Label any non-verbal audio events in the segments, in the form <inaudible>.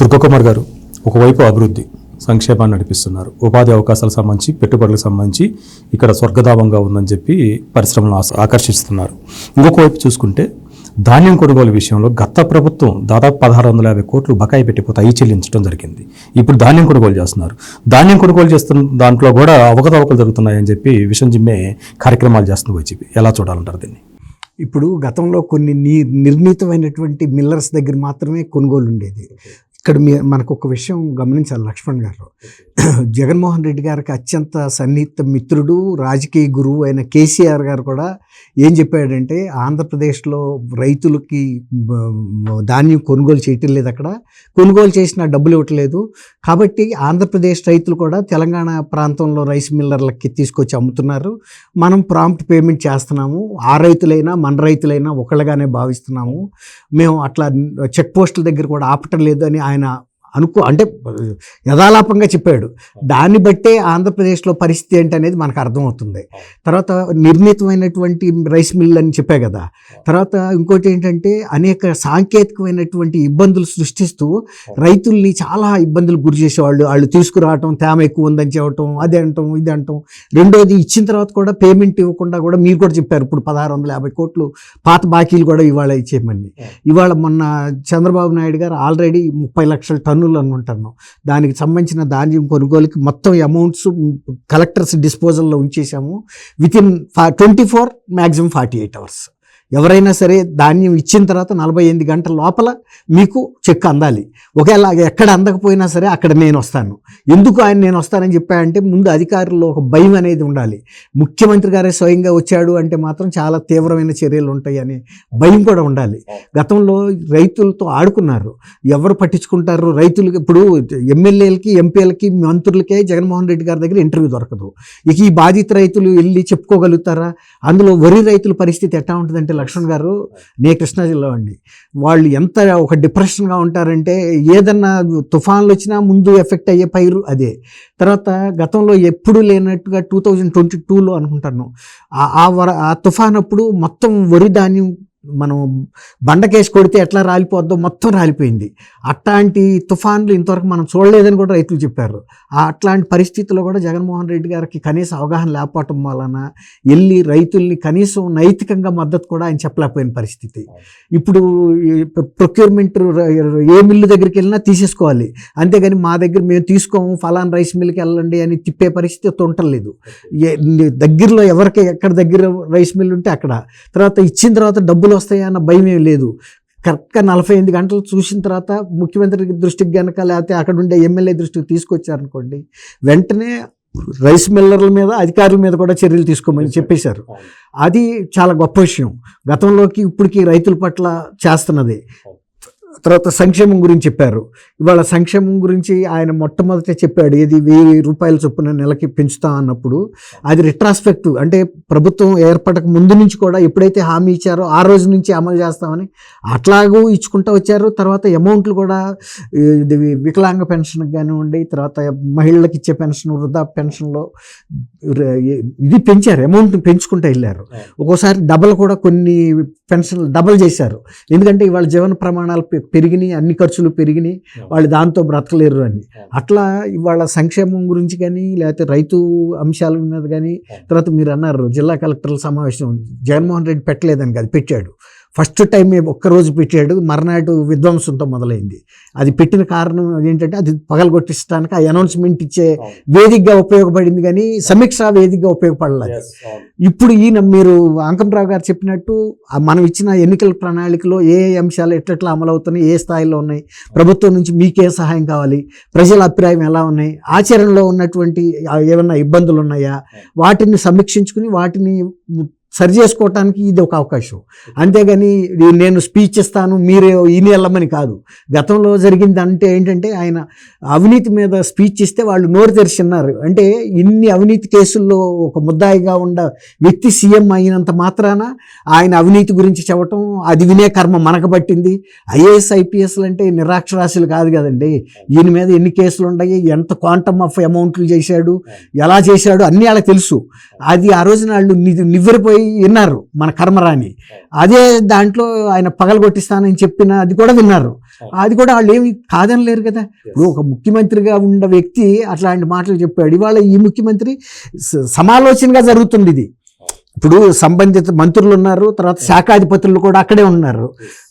దుర్గకుమార్ గారు ఒకవైపు అభివృద్ధి సంక్షేమాన్ని నడిపిస్తున్నారు. ఉపాధి అవకాశాలకు సంబంధించి పెట్టుబడులకు సంబంధించి ఇక్కడ స్వర్గధామంగా ఉందని చెప్పి పరిశ్రమలను ఆకర్షిస్తున్నారు. ఇంకొక వైపు చూసుకుంటే ధాన్యం కొనుగోలు విషయంలో గత ప్రభుత్వం దాదాపు పదహారు వందల యాభై కోట్లు బకాయి పెట్టిపోతే అయి చెల్లించడం జరిగింది. ఇప్పుడు ధాన్యం కొనుగోలు చేస్తున్నారు. ధాన్యం కొనుగోలు చేస్తున్న దాంట్లో కూడా అవకతవకలు జరుగుతున్నాయని చెప్పి విషయం జిమ్మే కార్యక్రమాలు చేస్తుంది వైసీపీ. ఎలా చూడాలంటారు దీన్ని? ఇప్పుడు గతంలో కొన్ని నిర్ణీతమైనటువంటి మిల్లర్స్ దగ్గర మాత్రమే కొనుగోలు ఉండేది. ఇక్కడ మీ మనకు ఒక విషయం గమనించాలి లక్ష్మణ్ గారు. <clears throat> జగన్మోహన్ రెడ్డి గారికి అత్యంత సన్నిహిత మిత్రుడు రాజకీయ గురువు అయిన కేసీఆర్ గారు కూడా ఏం చెప్పాడంటే ఆంధ్రప్రదేశ్లో రైతులకి ధాన్యం కొనుగోలు చేయటం లేదు అక్కడ. కొనుగోలు చేసిన డబ్బులు ఇవ్వట్లేదు. కాబట్టి ఆంధ్రప్రదేశ్ రైతులు కూడా తెలంగాణ ప్రాంతంలో రైస్ మిల్లర్లకి తీసుకొచ్చి అమ్ముతున్నారు. మనం ప్రాంప్ట్ పేమెంట్ చేస్తున్నాము. ఆ రైతులైనా మన రైతులైనా ఒకళ్ళగానే భావిస్తున్నాము. మేము అట్లా చెక్ పోస్టుల దగ్గర కూడా ఆపటం లేదు అని ఆయన అనుకో అంటే యథాలాపంగా చెప్పాడు. దాన్ని బట్టే ఆంధ్రప్రదేశ్లో పరిస్థితి ఏంటనేది మనకు అర్థమవుతుంది. తర్వాత నిర్ణీతమైనటువంటి రైస్ మిల్ అని చెప్పా కదా. తర్వాత ఇంకోటి ఏంటంటే అనేక సాంకేతికమైనటువంటి ఇబ్బందులు సృష్టిస్తూ రైతుల్ని చాలా ఇబ్బందులు గురి చేసేవాళ్ళు. వాళ్ళు తీసుకురావటం తేమ ఎక్కువ ఉందని చెప్పటం అది అంటాం ఇది అంటాం. రెండోది ఇచ్చిన తర్వాత కూడా పేమెంట్ ఇవ్వకుండా కూడా మీరు కూడా చెప్పారు. ఇప్పుడు పదహారు వందల యాభై కోట్లు పాత బాకీలు కూడా ఇవాళ ఇచ్చేయమని. ఇవాళ మొన్న చంద్రబాబు నాయుడు గారు ఆల్రెడీ ముప్పై లక్షల టన్నులు అనుకుంటున్నాం దానికి సంబంధించిన ధాన్యం కొనుగోలుకి మొత్తం అమౌంట్స్ కలెక్టర్స్ డిస్పోజల్లో ఉంచేసాము within twenty four maximum forty eight hours ఎవరైనా సరే ధాన్యం ఇచ్చిన తర్వాత నలభై ఎనిమిది గంటల లోపల మీకు చెక్ అందాలి. ఒకవేళ ఎక్కడ అందకపోయినా సరే అక్కడ నేను వస్తాను. ఎందుకు ఆయన నేను వస్తానని చెప్పాయంటే ముందు అధికారుల్లో ఒక భయం అనేది ఉండాలి. ముఖ్యమంత్రి గారే స్వయంగా వచ్చాడు అంటే మాత్రం చాలా తీవ్రమైన చర్యలు ఉంటాయి అనే భయం కూడా ఉండాలి. గతంలో రైతులతో ఆడుకున్నారు. ఎవరు పట్టించుకుంటారు? రైతులకి ఇప్పుడు ఎమ్మెల్యేలకి ఎంపీలకి మంత్రులకే జగన్మోహన్ రెడ్డి గారి దగ్గర ఇంటర్వ్యూ దొరకదు. ఇక ఈ బాధిత రైతులు వెళ్ళి చెప్పుకోగలుగుతారా? అందులో వరి రైతుల పరిస్థితి ఎట్లా ఉంటుందంటే లక్ష్మణ్ గారు నే కృష్ణా జిల్లా అండి వాళ్ళు ఎంత ఒక డిప్రెషన్గా ఉంటారంటే ఏదన్నా తుఫాన్లు వచ్చినా ముందు ఎఫెక్ట్ అయ్యే పైరు అదే. తర్వాత గతంలో ఎప్పుడు లేనట్టుగా టూ థౌజండ్ ట్వంటీ టూలో అనుకుంటాను. ఆ- ఆ వర ఆ తుఫాన్ అప్పుడు మొత్తం వరి ధాన్యం మనం బండకేసి కొడితే ఎట్లా రాలిపోద్దో మొత్తం రాలిపోయింది. అట్లాంటి తుఫాన్లు ఇంతవరకు మనం చూడలేదని కూడా రైతులు చెప్పారు. ఆ అట్లాంటి పరిస్థితుల్లో కూడా జగన్మోహన్ రెడ్డి గారికి కనీస అవగాహన లేకపోవటం వలన వెళ్ళి రైతుల్ని కనీసం నైతికంగా మద్దతు కూడా ఆయన చెప్పలేకపోయిన పరిస్థితి. ఇప్పుడు ప్రొక్యూర్మెంట్ ఏ మిల్లు దగ్గరికి వెళ్ళినా తీసేసుకోవాలి. అంతేగాని మా దగ్గర మేము తీసుకోము ఫలాన్ రైస్ మిల్కి వెళ్ళండి అని తిప్పే పరిస్థితి ఉండలేదు దగ్గరలో ఎవరికి ఎక్కడ దగ్గర రైస్ మిల్ ఉంటే అక్కడ. తర్వాత ఇచ్చిన తర్వాత డబ్బులు వస్తాయా అన్న భయం ఏం లేదు. కరెక్ట్గా నలభై ఎనిమిది గంటలు చూసిన తర్వాత ముఖ్యమంత్రి దృష్టికి గనక లేకపోతే అక్కడ ఉండే ఎమ్మెల్యే దృష్టికి తీసుకొచ్చారనుకోండి వెంటనే రైస్ మిల్లర్ల మీద అధికారుల మీద కూడా చర్యలు తీసుకోమని చెప్పేశారు. అది చాలా గొప్ప విషయం. గతంలోకి ఇప్పటికి రైతుల పట్ల చేస్తున్నది. తర్వాత సంక్షేమం గురించి చెప్పారు. ఇవాళ సంక్షేమం గురించి ఆయన మొట్టమొదట చెప్పాడు ఏది వెయ్యి రూపాయల చొప్పున నెలకి పెంచుతాం అన్నప్పుడు అది రిట్రాస్పెక్టివ్ అంటే ప్రభుత్వం ఏర్పడక ముందు నుంచి కూడా ఎప్పుడైతే హామీ ఇచ్చారో ఆ రోజు నుంచి అమలు చేస్తామని అట్లాగూ ఇచ్చుకుంటూ వచ్చారు. తర్వాత అమౌంట్లు కూడా ఇది వికలాంగ పెన్షన్కి కానివ్వండి తర్వాత మహిళలకు ఇచ్చే పెన్షన్ వృద్ధా పెన్షన్లో ఇది పెంచారు అమౌంట్ పెంచుకుంటూ వెళ్ళారు. ఒక్కోసారి డబల్ కూడా కొన్ని పెన్షన్లు డబల్ చేశారు. ఎందుకంటే ఇవాళ జీవన ప్రమాణాలు పెరిగినాయి అన్ని ఖర్చులు పెరిగినాయి వాళ్ళు దాంతో బ్రతకలేరు అని. అట్లా ఇవాళ సంక్షేమం గురించి కానీ లేకపోతే రైతు అంశాల మీద కానీ తర్వాత మీరు అన్నారు జిల్లా కలెక్టర్ల సమావేశం జగన్మోహన్ రెడ్డి పెట్టలేదని కాదు పెట్టాడు. ఫస్ట్ టైం ఒక్కరోజు పెట్టాడు మర్నాడు విధ్వంసంతో మొదలైంది. అది పెట్టిన కారణం ఏంటంటే అది పగలగొట్టించడానికి ఆ అనౌన్స్మెంట్ ఇచ్చే వేదికగా ఉపయోగపడింది కానీ సమీక్ష వేదికగా ఉపయోగపడలేదు. ఇప్పుడు ఈయన మీరు అంకంరావు గారు చెప్పినట్టు మనం ఇచ్చిన ఎన్నికల ప్రణాళికలో ఏ అంశాలు ఎట్లెట్లా అమలు అవుతున్నాయి ఏ స్థాయిలో ఉన్నాయి ప్రభుత్వం నుంచి మీకే సహాయం కావాలి ప్రజల అభిప్రాయం ఎలా ఉన్నాయి ఆచరణలో ఉన్నటువంటి ఆ, ఏమన్నా ఇబ్బందులు ఉన్నాయా వాటిని సమీక్షించుకుని వాటిని సరి చేసుకోవటానికి ఇది ఒక అవకాశం. అంతేగాని నేను స్పీచ్ ఇస్తాను మీరే ఈయన వెళ్ళమని కాదు. గతంలో జరిగింది అంటే ఏంటంటే ఆయన అవినీతి మీద స్పీచ్ ఇస్తే వాళ్ళు నోరు తెరిచిన్నారు. అంటే ఇన్ని అవినీతి కేసుల్లో ఒక ముద్దాయిగా ఉన్న వ్యక్తి సీఎం అయినంత మాత్రాన ఆయన అవినీతి గురించి చెప్పటం అది వినే కర్మ మనకు పట్టింది. ఐఏఎస్ ఐపీఎస్లు అంటే నిరాక్షరాస్యులు కాదు కదండి. ఈయన మీద ఎన్ని కేసులు ఉన్నాయి ఎంత క్వాంటమ్ ఆఫ్ అమౌంట్లు చేశాడు ఎలా చేశాడు అన్నీ వాళ్ళకి తెలుసు. అది ఆ రోజున వాళ్ళు నివ్వెరిపోయి విన్నారు మన కర్మరాని అదే దాంట్లో ఆయన పగలగొట్టిస్తానని చెప్పిన అది కూడా విన్నారు. అది కూడా వాళ్ళు ఏమి కాదని లేరు కదా ఇప్పుడు ఒక ముఖ్యమంత్రిగా ఉన్న వ్యక్తి అట్లాంటి మాటలు చెప్పాడు. ఇవాళ ఈ ముఖ్యమంత్రి సమాలోచనగా జరుగుతుంది ఇది. ఇప్పుడు సంబంధిత మంత్రులు ఉన్నారు తర్వాత శాఖాధిపతులు కూడా అక్కడే ఉన్నారు.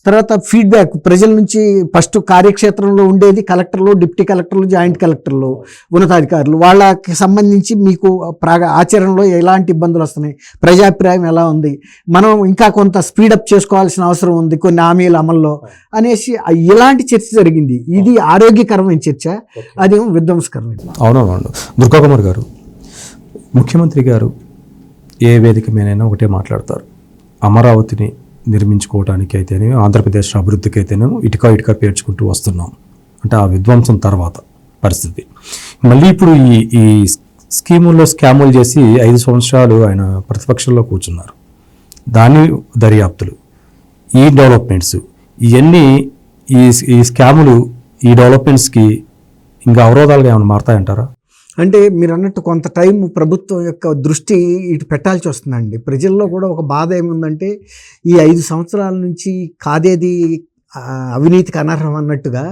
తర్వాత ఫీడ్బ్యాక్ ప్రజల నుంచి ఫస్ట్ కార్యక్షేత్రంలో ఉండేది కలెక్టర్లు డిప్యూటీ కలెక్టర్లు జాయింట్ కలెక్టర్లు ఉన్నతాధికారులు. వాళ్ళకి సంబంధించి మీకు ప్రాగ ఆచరణలో ఎలాంటి ఇబ్బందులు వస్తున్నాయి? ప్రజాభిప్రాయం ఎలా ఉంది? మనం ఇంకా కొంత స్పీడప్ చేసుకోవాల్సిన అవసరం ఉంది కొన్ని హామీల అమల్లో అనేసి ఇలాంటి చర్చ జరిగింది. ఇది ఆరోగ్యకరమైన చర్చ. అదేమో విధ్వంసకరమైన అవునవును. దుర్గాకుమార్ గారు ముఖ్యమంత్రి గారు ఏ వేదిక మీదైనా ఒకటే మాట్లాడతారు. అమరావతిని నిర్మించుకోవడానికి అయితేనే ఆంధ్రప్రదేశ్ అభివృద్ధికి అయితేనేమో ఇటుక ఇటుక పేర్చుకుంటూ వస్తున్నాం. అంటే ఆ విధ్వంసం తర్వాత పరిస్థితి. మళ్ళీ ఇప్పుడు ఈ ఈ స్కీముల్లో స్కాములు చేసి ఐదు సంవత్సరాలు ఆయన ప్రతిపక్షంలో కూర్చున్నారు. దాని దర్యాప్తులు ఈ డెవలప్మెంట్స్ ఇవన్నీ ఈ ఈ స్కాములు ఈ డెవలప్మెంట్స్కి ఇంకా అవరోధాలుగా ఏమైనా మారతాయంటారా? అంటే మీరు అన్నట్టు కొంత టైం ప్రభుత్వం యొక్క దృష్టి ఇటు పెట్టాల్సి వస్తుందండి. ప్రజల్లో కూడా ఒక బాధ ఏముందంటే ఈ ఐదు సంవత్సరాల నుంచి కాదేది అవినీతికి అనర్హం అన్నట్టుగా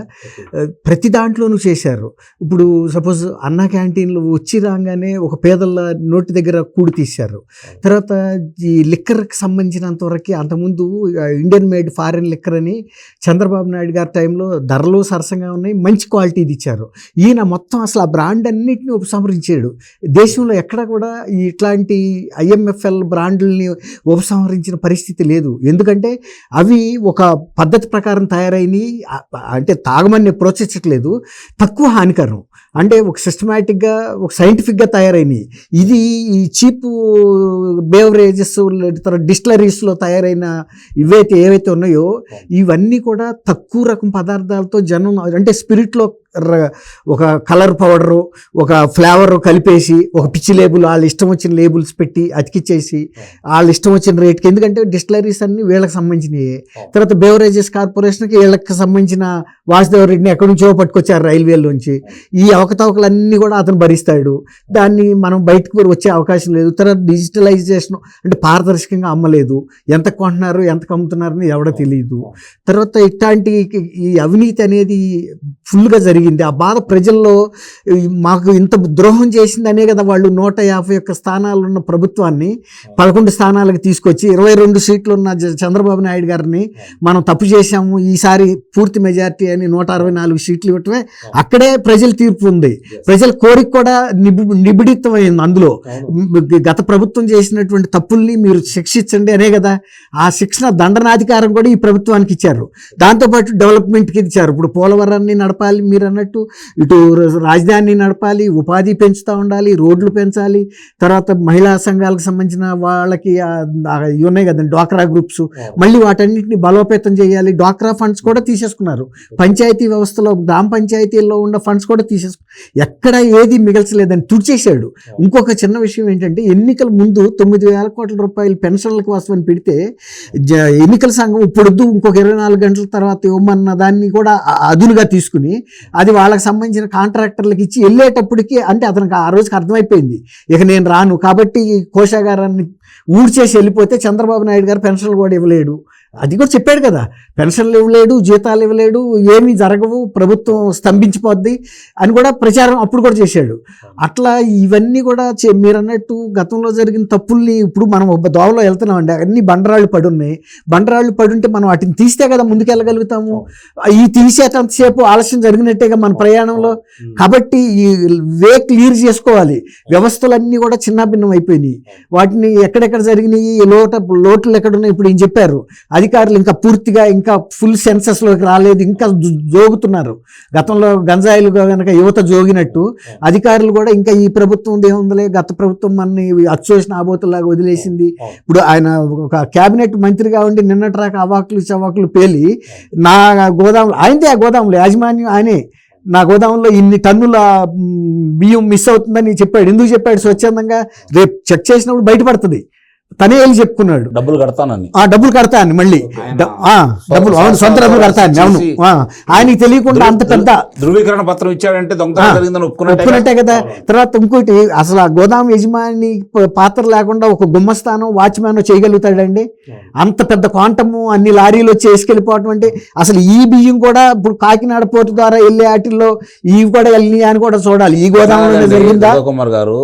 ప్రతి దాంట్లోనూ చేశారు. ఇప్పుడు సపోజ్ అన్న క్యాంటీన్లు వచ్చి రాగానే ఒక పేదల నోటి దగ్గర కూడి తీశారు. తర్వాత ఈ లిక్కర్కి సంబంధించినంత వరకు అంతకుముందు ఇండియన్ మేడ్ ఫారిన్ లిక్కర్ అని చంద్రబాబు నాయుడు గారి టైంలో ధరలు సరసంగా ఉన్నాయి మంచి క్వాలిటీది ఇచ్చారు. ఈయన మొత్తం అసలు ఆ బ్రాండ్ అన్నిటిని ఉపసంహరించాడు. దేశంలో ఎక్కడ కూడా ఇట్లాంటి ఐఎంఎఫ్ఎల్ బ్రాండ్లని ఉపసంహరించిన పరిస్థితి లేదు. ఎందుకంటే అవి ఒక పద్ధతి ప్రకారం తయారైనవి ఆ- అంటే తాగమని ప్రోత్సహించట్లేదు. తక్కువ హానికరం. అంటే ఒక సిస్టమేటిక్గా ఒక సైంటిఫిక్గా తయారైనవి ఇది ఈ చీప్ బేవరేజెస్ తర్వాత డిస్టిలరీస్లో తయారైన ఇవైతే ఏవైతే ఉన్నాయో ఇవన్నీ కూడా తక్కువ రకం పదార్థాలతో జనం అంటే స్పిరిట్లో ఒక కలర్ పౌడరు ఒక ఫ్లేవర్ కలిపేసి ఒక పిచ్చి లేబుల్ వాళ్ళ ఇష్టం వచ్చిన లేబుల్స్ పెట్టి అతికిచ్చేసి వాళ్ళ ఇష్టం వచ్చిన రేట్కి ఎందుకంటే డిస్టిలరీస్ అన్ని వీళ్ళకి సంబంధించినవి తర్వాత బేవరేజెస్ కార్పొరేషన్కి వీళ్ళకి సంబంధించిన వాసుదేవ రెడ్డిని ఎక్కడి నుంచో పట్టుకొచ్చారు రైల్వేలోంచి ఈ అవకతవకలన్నీ కూడా అతను భరిస్తాడు. దాన్ని మనం బయటకు వచ్చే అవకాశం లేదు. తర్వాత డిజిటలైజేషన్ అంటే పారదర్శకంగా అమ్మలేదు. ఎంత కొంటున్నారు ఎంత అమ్ముతున్నారని ఎవడో తెలియదు తర్వాత ఇట్లాంటి ఈ అవినీతి అనేది ఫుల్గా జరిగింది. ఆ బాధ ప్రజల్లో మాకు ఇంత ద్రోహం చేసిందనే కదా వాళ్ళు నూట యాభై ఒక్క స్థానాలు ఉన్న ప్రభుత్వాన్ని పదకొండు స్థానాలకు తీసుకొచ్చి ఇరవై రెండు సీట్లు ఉన్న చంద్రబాబు నాయుడు గారిని మనం తప్పు చేశాము ఈసారి పూర్తి మెజారిటీ అని నూట అరవై నాలుగు సీట్లు ఇవ్వటమే అక్కడే ప్రజల తీర్పు ఉంది. ప్రజల కోరిక కూడా నిబి నిబిడితమైంది అందులో. గత ప్రభుత్వం చేసినటువంటి తప్పుల్ని మీరు శిక్షించండి అనే కదా ఆ శిక్షణ దండనాధికారం కూడా ఈ ప్రభుత్వానికి ఇచ్చారు. దాంతోపాటు డెవలప్మెంట్కి ఇచ్చారు. ఇప్పుడు పోలవరాన్ని నడపాలి మీరు అన్నట్టు ఇటు రాజధాని నడపాలి ఉపాధి పెంచుతూ ఉండాలి రోడ్లు పెంచాలి. తర్వాత మహిళా సంఘాలకు సంబంధించిన వాళ్ళకి ఉన్నాయి కదండి డ్వాక్రా గ్రూప్స్. మళ్ళీ వాటన్నిటిని బలోపేతం చేయాలి. డ్వాక్రా ఫండ్స్ కూడా తీసేసుకున్నారు. పంచాయతీ వ్యవస్థలో గ్రామ పంచాయతీల్లో ఉన్న ఫండ్స్ కూడా తీసేసుకు ఎక్కడ ఏది మిగల్చలేదని తుడిచేశాడు. ఇంకొక చిన్న విషయం ఏంటంటే ఎన్నికల ముందు తొమ్మిది వేల కోట్ల రూపాయలు పెన్షన్ల కోసం అని పెడితే ఎన్నికల సంఘం ఇప్పుడు ఇంకొక ఇరవై నాలుగు గంటల తర్వాత ఇవ్వమన్న దాన్ని కూడా అదునుగా తీసుకుని అది వాళ్ళకి సంబంధించిన కాంట్రాక్టర్లకు ఇచ్చి వెళ్ళేటప్పటికి అంటే అతనికి ఆ రోజుకి అర్థమైపోయింది. ఇక నేను రాను. కాబట్టి కోశాగారాన్ని ఊడ్చేసి వెళ్ళిపోతే చంద్రబాబు నాయుడు గారు పెన్షన్లు కూడా ఇవ్వలేడు. అది కూడా చెప్పాడు కదా. పెన్షన్లు ఇవ్వలేడు జీతాలు ఇవ్వలేడు ఏమీ జరగవు ప్రభుత్వం స్తంభించిపోద్ది అని కూడా ప్రచారం అప్పుడు కూడా చేశాడు. అట్లా ఇవన్నీ కూడా చే- మీరు అన్నట్టు గతంలో జరిగిన తప్పుల్ని ఇప్పుడు మనం దోవలో వెళ్తున్నామండి. అన్ని బండరాళ్ళు పడి ఉన్నాయి బండరాళ్ళు పడి ఉంటే మనం వాటిని తీస్తే కదా ముందుకెళ్ళగలుగుతాము. ఈ తీసేటంతసేపు ఆలస్యం జరిగినట్టేగా మన ప్రయాణంలో కాబట్టి ఈ వే క్లియర్ చేసుకోవాలి. వ్యవస్థలన్నీ కూడా చిన్నాభిన్నం అయిపోయినాయి. వాటిని ఎక్కడెక్కడ జరిగినాయి లోట లోట్లు ఎక్కడున్నాయి ఇప్పుడు ఏం చెప్పారు. అధికారులు ఇంకా పూర్తిగా ఇంకా ఫుల్ సెన్సెస్లోకి రాలేదు ఇంకా జోగుతున్నారు. గతంలో గంజాయిలు కనుక యువత జోగినట్టు అధికారులు కూడా ఇంకా ఈ ప్రభుత్వం ఏముందలే గత ప్రభుత్వం మనని అచ్చోసిన ఆబోతులాగా వదిలేసింది. ఇప్పుడు ఆయన ఒక కేబినెట్ మంత్రిగా ఉండి నిన్నట్రాక అవాకులు చవాకులు పేలి నా గోదాం ఆయనదే ఆ గోదాములు యాజమాన్యం ఆయనే. నా గోదాంలో ఇన్ని టన్నుల బియ్యం మిస్ అవుతుందని చెప్పాడు. ఎందుకు చెప్పాడు? స్వచ్ఛందంగా రేపు చెక్ చేసినప్పుడు బయటపడుతుంది. తనే వెళ్ళి చెప్పుకున్నాడు. డబ్బులు కడతానని. ఆ డబ్బులు కడతా అని మళ్ళీ డబ్బులు అవును సొంత డబ్బులు కడతా అని అవును. ఆయనకి తెలియకుండా అంత పెద్ద ధృవీకరణ పత్రం ఇచ్చాడంటే దొంగతనం జరిగిందని ఒప్పుకున్నట్టే కదా? తర్వాత ఇంకోటి అసలు ఆ గోదాం యజమాని పాత్ర లేకుండా ఒక గుమ్మస్థానం వాచ్మ్యాన్ చేయగలుగుతాడండి? అంత పెద్ద క్వాంటము అన్ని లారీలు వచ్చి వేసుకెళ్ళిపోవటం అంటే అసలు ఈ బియ్యం కూడా ఇప్పుడు కాకినాడ పోర్టు ద్వారా వెళ్ళే వాటిల్లో ఇవి కూడా వెళ్ళి అని కూడా చూడాలి. ఈ గోదాంలో జరిగిందా? కుమార్ గారు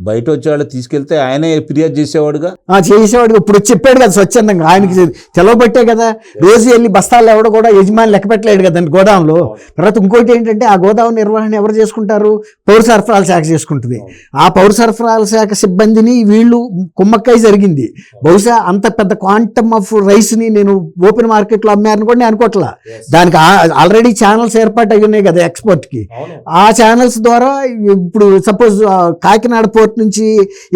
బయట వచ్చే వాళ్ళు తీసుకెళ్తే ఆయనే ఫిర్యాదు చేసేవాడుగా? ఆ, చేసేవాడు ఇప్పుడు చెప్పాడు కదా స్వచ్ఛందంగా. ఆయనకి తెలవబట్టే కదా. రోజు వెళ్ళి బస్తాలు ఎవడ కూడా యజమాని లెక్క పెట్టలేడు కదండి గోదాంలో. తర్వాత ఇంకోటి ఏంటంటే ఆ గోదాం నిర్వహణ ఎవరు చేసుకుంటారు? పౌర సరఫరాల శాఖ చేసుకుంటుంది. ఆ పౌర సరఫరాల శాఖ సిబ్బందిని వీళ్ళు కుమ్మక్కై జరిగింది. బహుశా అంత పెద్ద క్వాంటమ్ ఆఫ్ రైస్ని నేను ఓపెన్ మార్కెట్లో అమ్మారని కూడా నేను అనుకోవట్లా. దానికి ఆల్రెడీ ఛానల్స్ ఏర్పాటు అయి ఉన్నాయి కదా ఎక్స్పోర్ట్కి. ఆ ఛానల్స్ ద్వారా ఇప్పుడు సపోజ్ కాకినాడ పోర్ట్ నుంచి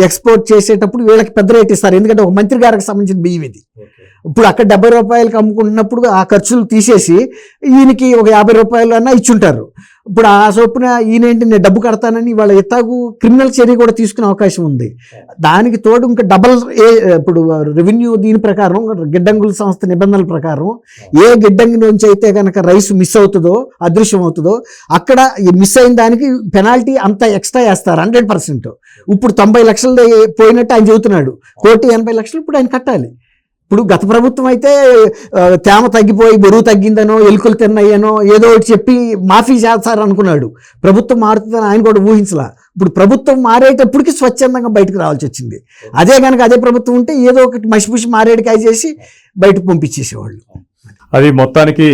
ఎక్స్పోర్ట్ చేసేటప్పుడు వీళ్ళకి పెద్ద రేట్ ఇస్తారు. ఎందుకంటే ఒక మంత్రి గారికి సంబంధించిన బియ్యం ఇది. ఇప్పుడు అక్కడ డెబ్బై రూపాయలకి అమ్ముకుంటున్నప్పుడు ఆ ఖర్చులు తీసేసి ఈయనకి ఒక యాభై రూపాయలు అన్నా ఇచ్చుంటారు. ఇప్పుడు ఆ చొప్పున ఈయనేంటి నేను డబ్బు కడతానని వాళ్ళ ఎత్తాగు క్రిమినల్ చర్య కూడా తీసుకునే అవకాశం ఉంది. దానికి తోడు ఇంకా డబల్ ఏ ఇప్పుడు రెవెన్యూ దీని ప్రకారం గిడ్డంగుల సంస్థ నిబంధనల ప్రకారం ఏ గిడ్డంగి నుంచి అయితే కనుక రైస్ మిస్ అవుతుందో అదృశ్యం అవుతుందో అక్కడ మిస్ అయిన దానికి పెనాల్టీ అంత ఎక్స్ట్రా వేస్తారు హండ్రెడ్ పర్సెంట్. ఇప్పుడు తొంభై లక్షలు పోయినట్టు ఆయన చెబుతున్నాడు. కోటి ఎనభై లక్షలు ఇప్పుడు ఆయన కట్టాలి. ఇప్పుడు గత ప్రభుత్వం అయితే తేమ తగ్గిపోయి బరువు తగ్గిందనో ఎలుకలు తిన్నాయనో ఏదో ఒకటి చెప్పి మాఫీ చేస్తారు అనుకున్నాడు ప్రభుత్వం మారుతుందని ఆయన కూడా ఊహించలా. ఇప్పుడు ప్రభుత్వం మారేటప్పటికి స్వచ్ఛందంగా బయటకు రావాల్సి వచ్చింది. అదే కనుక అదే ప్రభుత్వం ఉంటే ఏదో ఒకటి మసిపుసి మారేడికాయ చేసి బయటకు పంపించేసేవాళ్ళు. అది మొత్తానికి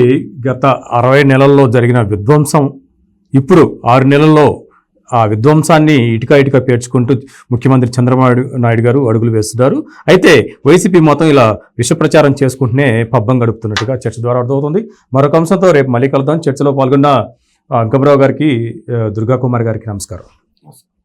గత అరవై నెలల్లో జరిగిన విధ్వంసం. ఇప్పుడు ఆరు నెలల్లో ఆ విధ్వంసాన్ని ఇటుక ఇటుక పేర్చుకుంటూ ముఖ్యమంత్రి చంద్రబాబు నాయుడు గారు అడుగులు వేస్తున్నారు. అయితే వైసీపీ మొత్తం ఇలా విష ప్రచారం చేసుకుంటూనే పబ్బం గడుపుతున్నట్టుగా చర్చ ద్వారా అర్థమవుతుంది. మరొక అంశంతో రేపు మళ్ళీ కలుద్దాం. చర్చలో పాల్గొన్న ఆ, అంకమరావు గారికి దుర్గాకుమార్ దుర్గా కుమార్ గారికి నమస్కారం.